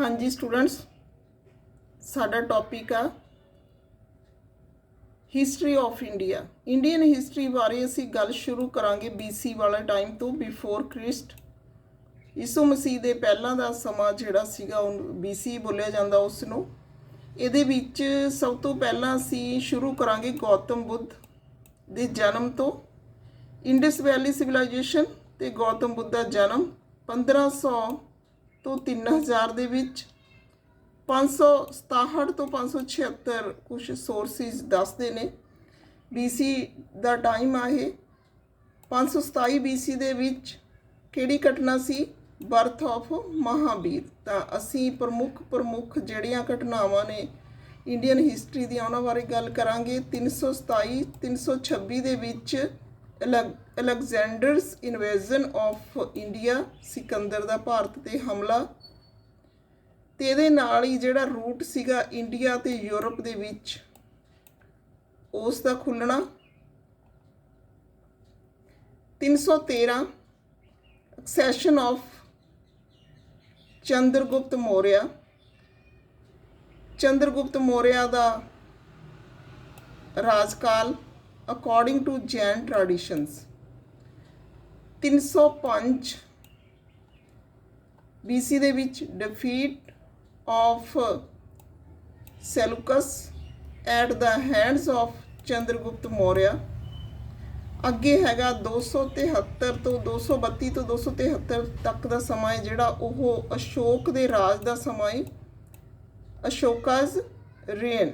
ਹਾਂਜੀ ਸਟੂਡੈਂਟਸ ਸਾਡਾ ਟੌਪਿਕ ਆ history of India Indian history ਬਾਰੇ ਅਸੀਂ ਗੱਲ ਸ਼ੁਰੂ ਕਰਾਂਗੇ BC ਵਾਲੇ ਟਾਈਮ ਤੋਂ ਬਿਫੋਰ ਕ੍ਰਿਸਟ ਯਿਸੂ ਮਸੀਹ ਦੇ ਪਹਿਲਾਂ ਦਾ ਸਮਾਂ ਜਿਹੜਾ ਸੀਗਾ, ਉਹ BC ਬੋਲਿਆ ਜਾਂਦਾ ਉਸ ਨੂੰ ਇਹਦੇ ਵਿੱਚ ਸਭ ਤੋਂ ਪਹਿਲਾਂ ਅਸੀਂ ਸ਼ੁਰੂ ਕਰਾਂਗੇ ਗੌਤਮ ਬੁੱਧ ਦੇ ਜਨਮ ਤੋਂ। ਇੰਡਸ ਵੈਲੀ ਸਿਵਲਾਈਜੇਸ਼ਨ ਤੇ ਗੌਤਮ ਬੁੱਧ ਦਾ ਜਨਮ 1500 ਤੋਂ 3000 ਦੇ ਵਿੱਚ 567 ਤੋਂ 576 ਕੁਝ ਸੋਰਸਿਸ ਦੱਸਦੇ ਨੇ। BC ਦਾ ਟਾਈਮ ਆ ਇਹ। 527 BC ਦੇ ਵਿੱਚ ਕਿਹੜੀ ਘਟਨਾ ਸੀ? Birth of Mahavir. ਤਾਂ ਅਸੀਂ ਪ੍ਰਮੁੱਖ ਪ੍ਰਮੁੱਖ ਜਿਹੜੀਆਂ ਘਟਨਾਵਾਂ ਨੇ ਇੰਡੀਅਨ ਹਿਸਟਰੀ ਦੀਆਂ ਉਹਨਾਂ ਬਾਰੇ ਗੱਲ ਕਰਾਂਗੇ। 327 326 ਦੇ ਵਿੱਚ Alexander's invasion of India Sikandar ਦਾ ਭਾਰਤ ਤੇ ਹਮਲਾ ਤੇ ਇਹਦੇ ਨਾਲ ਹੀ ਜਿਹੜਾ ਰੂਟ ਸੀਗਾ ਇੰਡੀਆ ਤੇ ਯੂਰਪ ਦੇ ਵਿੱਚ, ਉਸ ਦਾ ਖੁੱਲਣਾ 313 ਐਕਸੈਸ਼ਨ ਆਫ ਚੰਦਰਗੁਪਤ ਮੌਰਿਆ। ਚੰਦਰਗੁਪਤ ਮੌਰਿਆ ਦਾ ਰਾਜਕਾਲ according to Jain traditions 305 BC ਦੇ ਵਿੱਚ defeat of Seleucus at the hands of Chandragupta Maurya ਅੱਗੇ ਹੈਗਾ 273 ਤੋਂ 232 ਤੋਂ 273 ਤੱਕ ਦਾ ਸਮਾਂ ਹੈ ਜਿਹੜਾ ਉਹ ਅਸ਼ੋਕ ਦੇ ਰਾਜ ਦਾ ਸਮਾਂ ਹੈ। ਅਸ਼ੋਕਾਜ਼ ਰੇਨ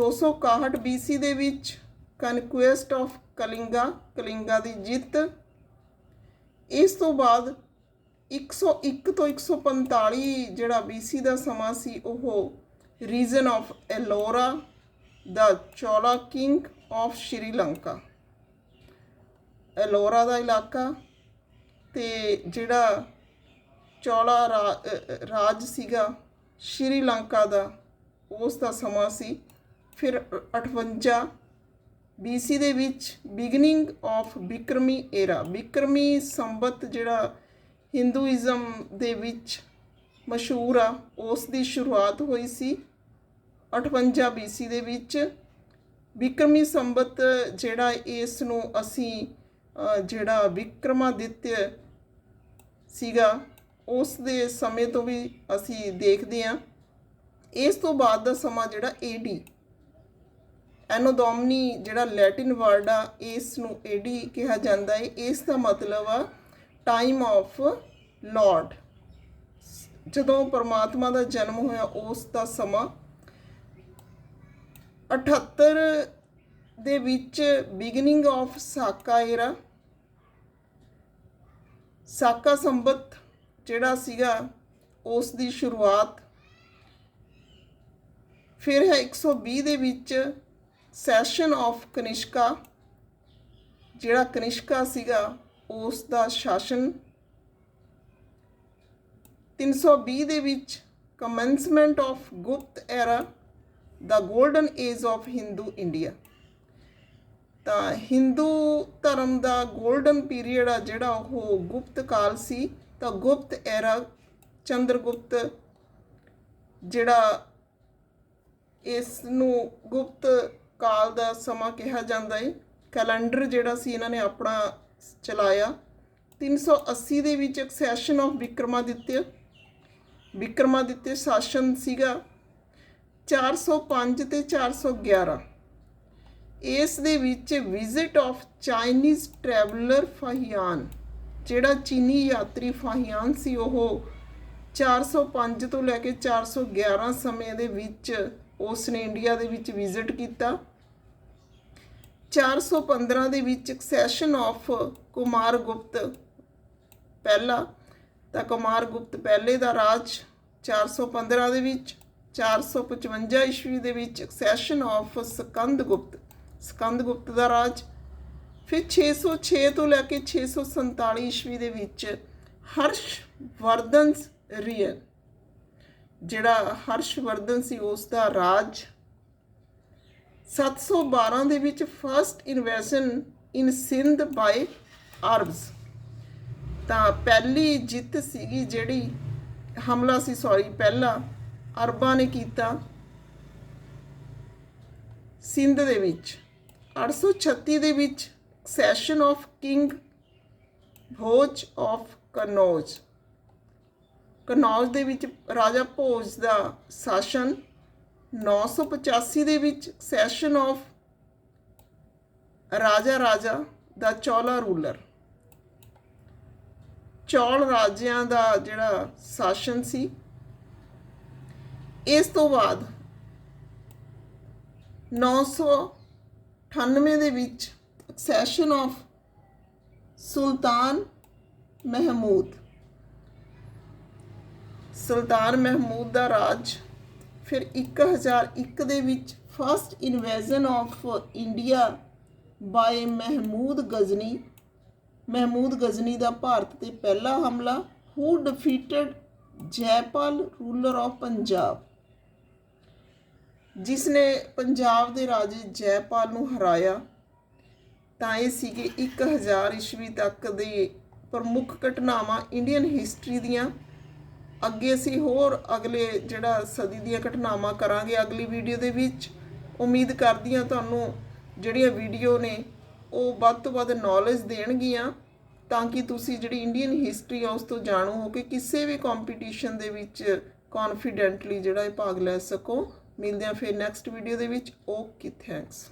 261 BC ਦੇ ਵਿੱਚ ਕਨਕੁਐਸਟ ਆਫ ਕਲਿੰਗਾ ਕਲਿੰਗਾ ਦੀ ਜਿੱਤ। ਇਸ ਤੋਂ ਬਾਅਦ 101 ਤੋਂ 145 ਜਿਹੜਾ BC ਦਾ ਸਮਾਂ ਸੀ, ਉਹ ਰੀਜਨ ਆਫ ਐਲੋਰਾ ਦਾ ਚੋਲਾ ਕਿੰਗ ਆਫ ਸ਼੍ਰੀਲੰਕਾ ਐਲੋਰਾ ਦਾ ਇਲਾਕਾ ਤੇ ਜਿਹੜਾ ਚੋਲਾ ਰਾਜ ਸੀਗਾ ਸ਼੍ਰੀਲੰਕਾ ਦਾ, ਉਸ ਦਾ ਸਮਾਂ ਸੀ। ਫਿਰ 58 BC ਦੇ ਵਿੱਚ ਬਿਗਨਿੰਗ ਆਫ ਬਿਕਰਮੀ ਏਰਾ ਬਿਕਰਮੀ ਸੰਬਤ ਜਿਹੜਾ ਹਿੰਦੂਇਜ਼ਮ ਦੇ ਵਿੱਚ ਮਸ਼ਹੂਰ ਆ, ਉਸ ਦੀ ਸ਼ੁਰੂਆਤ ਹੋਈ ਸੀ 58 BC ਦੇ ਵਿੱਚ। ਵਿਕਰਮੀ ਸੰਬਤ ਜਿਹੜਾ ਇਸ ਨੂੰ ਅਸੀਂ ਜਿਹੜਾ ਵਿਕਰਮਾਦਿੱਤਯ ਸੀਗਾ, ਉਸ ਦੇ ਸਮੇਂ ਤੋਂ ਵੀ ਅਸੀਂ ਦੇਖਦੇ ਹਾਂ। ਇਸ ਤੋਂ ਬਾਅਦ ਦਾ ਸਮਾਂ ਜਿਹੜਾ AD ਐਨੋਡੋਮਨੀ, ਜਿਹੜਾ ਲੈਟਿਨ ਵਰਡ ਆ, ਇਸ ਨੂੰ ਏਡੀ ਕਿਹਾ ਜਾਂਦਾ ਹੈ ਇਸ ਦਾ ਮਤਲਬ ਆ ਟਾਈਮ ਆਫ ਲਾਰਡ ਜਦੋਂ ਪਰਮਾਤਮਾ ਦਾ ਜਨਮ ਹੋਇਆ, ਉਸ ਦਾ ਸਮਾਂ 78 ਦੇ ਵਿੱਚ ਬਿਗਨਿੰਗ ਆਫ ਸਾਕਾ ਏਰਾ ਸਾਕਾ ਸੰਬਤ ਜਿਹੜਾ ਸੀਗਾ, ਉਸ ਦੀ ਸ਼ੁਰੂਆਤ। ਫਿਰ ਹੈ 120 ਦੇ ਵਿੱਚ ਸੈਸ਼ਨ ਆਫ ਕਨਿਸ਼ਕਾ ਜਿਹੜਾ ਕਨਿਸ਼ਕਾ ਸੀਗਾ, ਉਸ ਦਾ ਸ਼ਾਸਨ 320 ਦੇ ਵਿੱਚ commencement of Gupta era the golden age of Hindu India ਤਾਂ ਹਿੰਦੂ ਧਰਮ ਦਾ 골ਡਨ ਪੀਰੀਅਡ ਆ ਜਿਹੜਾ ਉਹ ਗੁਪਤ ਕਾਲ ਸੀ, ਤਾਂ ਗੁਪਤ ਐਰਾ ਚੰਦਰਗੁਪਤ ਜਿਹੜਾ ਇਸ ਨੂੰ ਗੁਪਤ ਕਾਲ ਦਾ ਸਮਾਂ ਕਿਹਾ ਜਾਂਦਾ ਹੈ ਕੈਲੰਡਰ ਜਿਹੜਾ ਸੀ ਇਹਨਾਂ ਨੇ ਆਪਣਾ ਚਲਾਇਆ। 380 ਦੇ ਵਿੱਚ ਐਕਸੈਸ਼ਨ ਆਫ ਵਿਕਰਮਾਦਿੱਤਯ ਵਿਕਰਮਾਦਿੱਤਯ ਸ਼ਾਸਨ ਸੀਗਾ 405 ਤੇ 411 ਇਸ ਦੇ ਵਿੱਚ visit of Chinese traveller Fahien ਜਿਹੜਾ ਚੀਨੀ ਯਾਤਰੀ ਫਾਹੀਆਨ ਸੀ, ਉਹ 405 ਤੋਂ ਲੈ ਕੇ 411 ਸਮੇਂ ਦੇ ਵਿੱਚ ਉਸ ਨੇ ਇੰਡੀਆ ਦੇ ਵਿੱਚ ਵਿਜ਼ਿਟ ਕੀਤਾ। 415 ਦੇ ਵਿੱਚ ਸੈਸ਼ਨ ਆਫ ਕੁਮਾਰ ਗੁਪਤ ਪਹਿਲਾ, ਤਾਂ ਕੁਮਾਰ ਗੁਪਤ ਪਹਿਲੇ ਦਾ ਰਾਜ 415 ਦੇ ਵਿੱਚ 455 ਈਸਵੀ ਦੇ ਵਿੱਚ ਸੈਸ਼ਨ ਆਫ ਸਕੰਦ ਗੁਪਤ ਸਕੰਦ ਗੁਪਤ ਦਾ ਰਾਜ। ਫਿਰ 606 ਤੋਂ ਲੈ ਕੇ 647 ਈਸਵੀ ਦੇ ਵਿੱਚ ਹਰਸ਼ ਵਰਧਨ ਰੀਅਲ ਜਿਹੜਾ ਹਰਸ਼ਵਰਧਨ ਸੀ, ਉਸ ਦਾ ਰਾਜ 712 ਦੇ ਵਿੱਚ first invasion in Sindh by Arabs ਤਾਂ ਪਹਿਲੀ ਜਿੱਤ ਸੀਗੀ ਜਿਹੜੀ ਹਮਲਾ ਸੀ ਸੌਰੀ ਪਹਿਲਾ ਅਰਬਾਂ ਨੇ ਕੀਤਾ ਸਿੰਧ ਦੇ ਵਿੱਚ। 836 ਦੇ ਵਿੱਚ accession of king, Bhoj of Kannauj Kannauj ਦੇ ਵਿੱਚ ਰਾਜਾ ਭੋਜ ਦਾ ਸ਼ਾਸਨ 985 ਦੇ ਵਿੱਚ ਸੈਸ਼ਨ ਆਫ ਰਾਜਾ ਰਾਜਾ ਦਾ ਚੌਲਾ ਰੂਲਰ। ਚੌਲ ਰਾਜਿਆਂ ਦਾ ਜਿਹੜਾ ਸ਼ਾਸਨ ਸੀ। ਇਸ ਤੋਂ ਬਾਅਦ 998 ਦੇ ਵਿੱਚ ਸੈਸ਼ਨ ਆਫ ਸੁਲਤਾਨ ਮਹਿਮੂਦ ਸੁਲਤਾਨ ਮਹਿਮੂਦ ਦਾ ਰਾਜ। ਫਿਰ 1001 ਦੇ ਵਿੱਚ first invasion of India by Mahmud Ghazni. Mahmud Ghazni ਦਾ ਭਾਰਤ ਤੇ ਪਹਿਲਾ ਹਮਲਾ। Who defeated Jaipal ruler of Punjab? ਜਿਸ ਨੇ ਪੰਜਾਬ ਦੇ ਰਾਜੇ ਜੈਪਾਲ ਨੂੰ ਹਰਾਇਆ, ਤਾਂ ਇਹ ਸੀਗੇ 1000 ਈਸਵੀ ਤੱਕ ਦੇ ਪ੍ਰਮੁੱਖ ਘਟਨਾਵਾਂ ਇੰਡੀਅਨ ਹਿਸਟਰੀ ਦੀਆਂ। ਅੱਗੇ ਅਸੀਂ ਹੋਰ ਅਗਲੇ ਜਿਹੜਾ ਸਦੀ ਦੀਆਂ ਘਟਨਾਵਾਂ ਕਰਾਂਗੇ, ਅਗਲੀ ਵੀਡੀਓ ਦੇ ਵਿੱਚ ਉਮੀਦ ਕਰਦੀ ਹਾਂ ਤੁਹਾਨੂੰ ਜਿਹੜੀਆਂ ਵੀਡੀਓ ਨੇ ਉਹ ਵੱਧ ਤੋਂ ਵੱਧ ਨੌਲੇਜ ਦੇਣਗੀਆਂ, ਤਾਂ ਕਿ ਤੁਸੀਂ ਜਿਹੜੀ ਇੰਡੀਅਨ ਹਿਸਟਰੀ ਆ ਉਸ ਤੋਂ ਜਾਣੂ ਹੋ ਕੇ ਕਿਸੇ ਵੀ ਕੰਪੀਟੀਸ਼ਨ ਦੇ ਵਿੱਚ ਕੌਨਫੀਡੈਂਟਲੀ ਜਿਹੜਾ ਇਹ ਭਾਗ ਲੈ ਸਕੋ। ਮਿਲਦੇ ਹਾਂ ਫਿਰ ਨੈਕਸਟ ਵੀਡੀਓ ਦੇ ਵਿੱਚ। Okay thanks